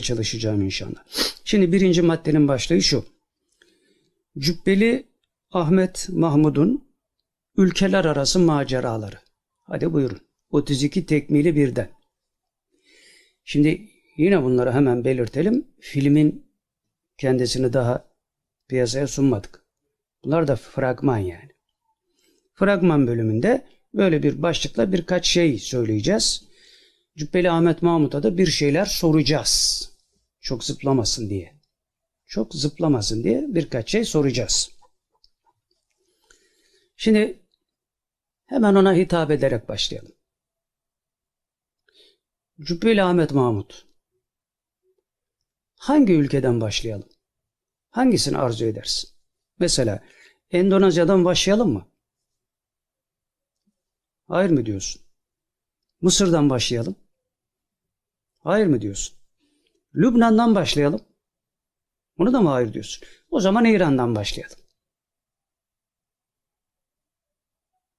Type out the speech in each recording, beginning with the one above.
çalışacağım inşallah. Şimdi birinci maddenin başlığı şu. Cübbeli Ahmet Mahmud'un ülkeler arası maceraları. Hadi buyurun. 32 tekmili birden. Şimdi yine bunları hemen belirtelim. Filmin kendisini daha piyasaya sunmadık. Bunlar da fragman yani. Fragman bölümünde böyle bir başlıkla birkaç şey söyleyeceğiz. Cübbeli Ahmet Mahmut'a da bir şeyler soracağız. Çok zıplamasın diye. Çok zıplamasın diye birkaç şey soracağız. Şimdi hemen ona hitap ederek başlayalım. Cübbeli Ahmet Mahmut. Hangi ülkeden başlayalım? Hangisini arzu edersin? Mesela Endonezya'dan başlayalım mı? Hayır mı diyorsun? Mısır'dan başlayalım. Hayır mı diyorsun? Lübnan'dan başlayalım. Onu da mı hayır diyorsun? O zaman İran'dan başlayalım.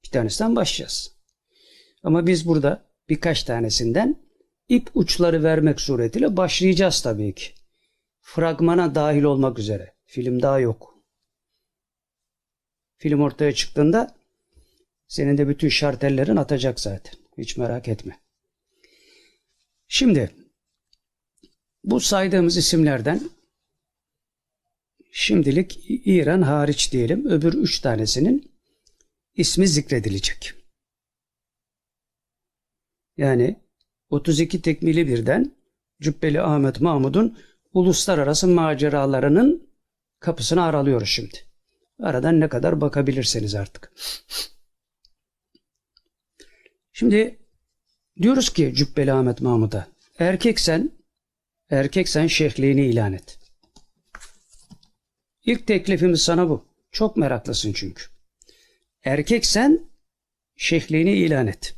Bir tanesinden başlayacağız. Ama biz burada birkaç tanesinden ip uçları vermek suretiyle başlayacağız tabii ki. Fragmana dahil olmak üzere. Film daha yok. Film ortaya çıktığında senin de bütün şartellerin atacak zaten. Hiç merak etme. Şimdi bu saydığımız isimlerden şimdilik İran hariç diyelim öbür üç tanesinin ismi zikredilecek. Yani 32 tekmili birden Cübbeli Ahmet Mahmud'un uluslararası maceralarının kapısını aralıyoruz şimdi. Aradan ne kadar bakabilirseniz artık. Şimdi diyoruz ki Cübbeli Ahmet Mahmud'a erkeksen erkeksen şehliğini ilan et. İlk teklifimiz sana bu. Çok meraklısın çünkü. Erkeksen şehliğini ilan et.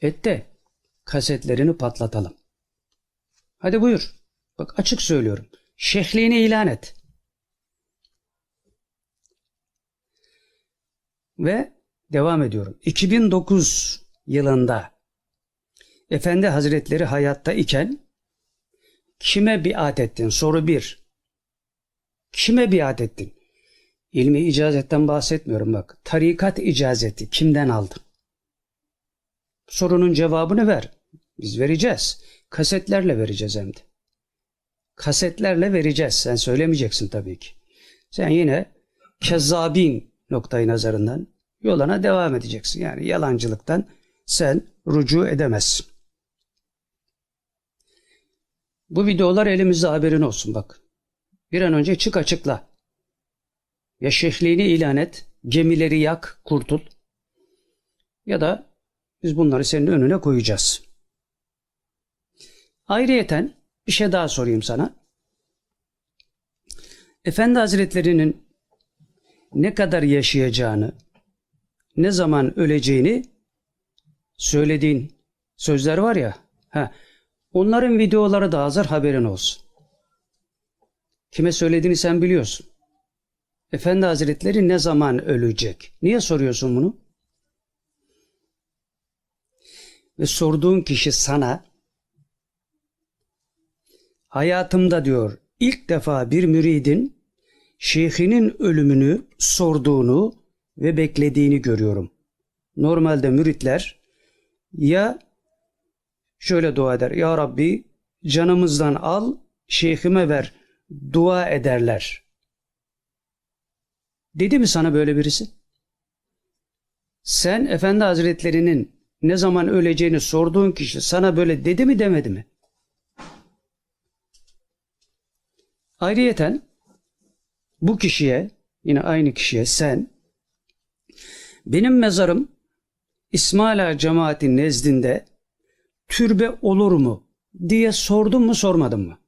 Et de kasetlerini patlatalım. Hadi buyur. Bak açık söylüyorum. Şehliğini ilan et. Ve devam ediyorum. 2009 yılında Efendi Hazretleri hayatta iken kime biat ettin? Soru bir. Kime biat ettin? İlmi icazetten bahsetmiyorum bak. Tarikat icazeti kimden aldın? Sorunun cevabını ver. Biz vereceğiz. Kasetlerle vereceğiz hem de. Kasetlerle vereceğiz. Sen söylemeyeceksin tabii ki. Sen yine kezzabin noktayı nazarından yoluna devam edeceksin. Yani yalancılıktan sen rucu edemezsin. Bu videolar elimizde haberin olsun bak. Bir an önce çık açıkla. Ya şehliğini ilan et, gemileri yak, kurtul. Ya da biz bunları senin önüne koyacağız. Ayrıyeten bir şey daha sorayım sana. Efendi Hazretleri'nin ne kadar yaşayacağını, ne zaman öleceğini söylediğin sözler var ya. Ha, onların videoları da hazır haberin olsun. Kime söylediğini sen biliyorsun. Efendi Hazretleri ne zaman ölecek? Niye soruyorsun bunu? Ve sorduğun kişi sana hayatımda diyor ilk defa bir müridin şeyhinin ölümünü sorduğunu ve beklediğini görüyorum. Normalde müritler ya şöyle dua eder. Ya Rabbi canımızdan al, şeyhime ver. Dua ederler. Dedi mi sana böyle birisi? Sen Efendi Hazretlerinin ne zaman öleceğini sorduğun kişi sana böyle dedi mi demedi mi? Ayrıyeten bu kişiye yine aynı kişiye sen benim mezarım İsmaila cemaati nezdinde türbe olur mu diye sordun mu sormadın mı?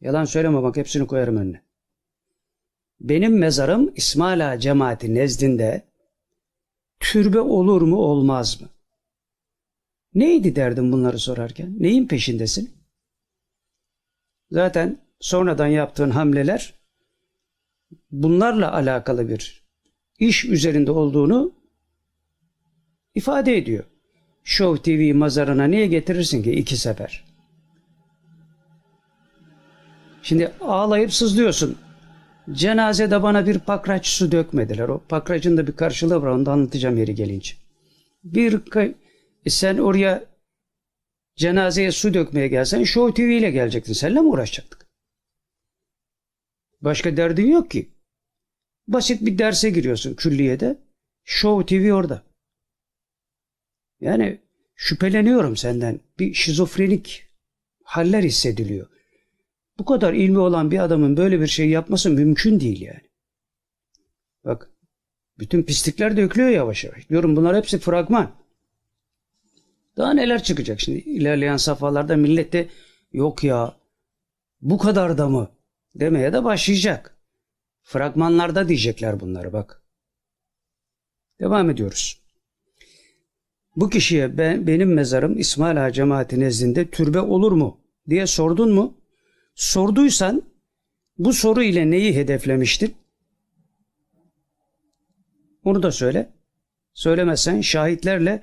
Yalan söyleme bak hepsini koyarım önüne. Benim mezarım İsmaila cemaati nezdinde türbe olur mu olmaz mı? Neydi derdin bunları sorarken? Neyin peşindesin? Zaten sonradan yaptığın hamleler bunlarla alakalı bir iş üzerinde olduğunu ifade ediyor. Show TV mazarına niye getirirsin ki iki sefer? Şimdi ağlayıp sızlıyorsun. Cenazede bana bir pakraç su dökmediler. O pakracın da bir karşılığı var. Onu da anlatacağım yeri gelince. Bir e sen oraya cenazeye su dökmeye gelsen Show TV ile gelecektin. Seninle mi uğraşacaktık? Başka derdin yok ki. Basit bir derse giriyorsun külliyede. Show TV orada. Yani şüpheleniyorum senden. Bir şizofrenik haller hissediliyor. Bu kadar ilmi olan bir adamın böyle bir şey yapması mümkün değil yani. Bak bütün pislikler dökülüyor yavaş yavaş. Diyorum bunlar hepsi fragman. Daha neler çıkacak şimdi ilerleyen safhalarda millet de yok ya bu kadar da mı demeye de başlayacak. Fragmanlarda diyecekler bunları bak. Devam ediyoruz. Bu kişiye ben, benim mezarım İsmail Ağa cemaati nezdinde türbe olur mu diye sordun mu? Sorduysan bu soru ile neyi hedeflemiştin? Onu da söyle. Söylemezsen şahitlerle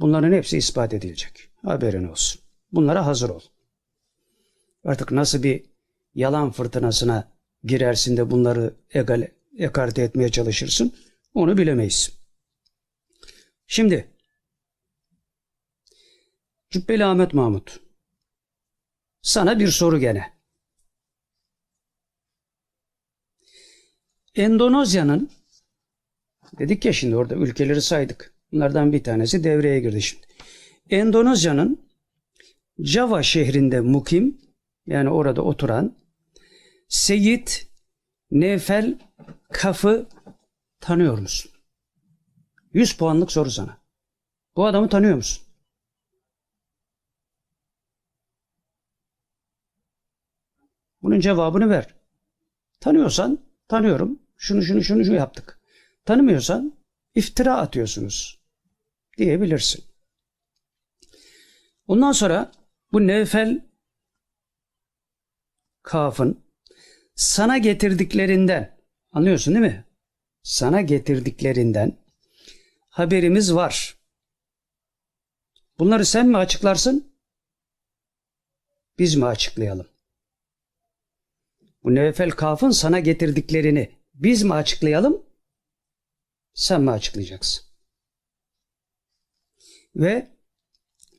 bunların hepsi ispat edilecek. Haberin olsun. Bunlara hazır ol. Artık nasıl bir yalan fırtınasına girersin de bunları egal, ekarte etmeye çalışırsın onu bilemeyiz. Şimdi Cübbeli Ahmet Mahmut sana bir soru gene. Endonezya'nın dedik ya şimdi orada ülkeleri saydık. Bunlardan bir tanesi devreye girdi şimdi. Endonezya'nın Java şehrinde mukim yani orada oturan Seyit Nefel Kaf'ı tanıyor musun? 100 puanlık soru sana. Bu adamı tanıyor musun? Bunun cevabını ver. Tanıyorsan tanıyorum. Şunu şunu şunu şunu yaptık. Tanımıyorsan iftira atıyorsunuz diyebilirsin. Ondan sonra bu Nevfel Kaf'ın sana getirdiklerinden anlıyorsun değil mi? Sana getirdiklerinden haberimiz var. Bunları sen mi açıklarsın? Biz mi açıklayalım? Bu Nevfel Kaf'ın sana getirdiklerini biz mi açıklayalım? Sen mi açıklayacaksın? Ve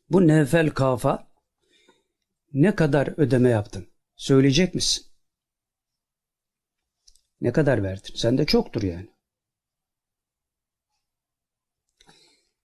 bu Nevfel Kaf'a ne kadar ödeme yaptın? Söyleyecek misin? Ne kadar verdin? Sende çoktur yani.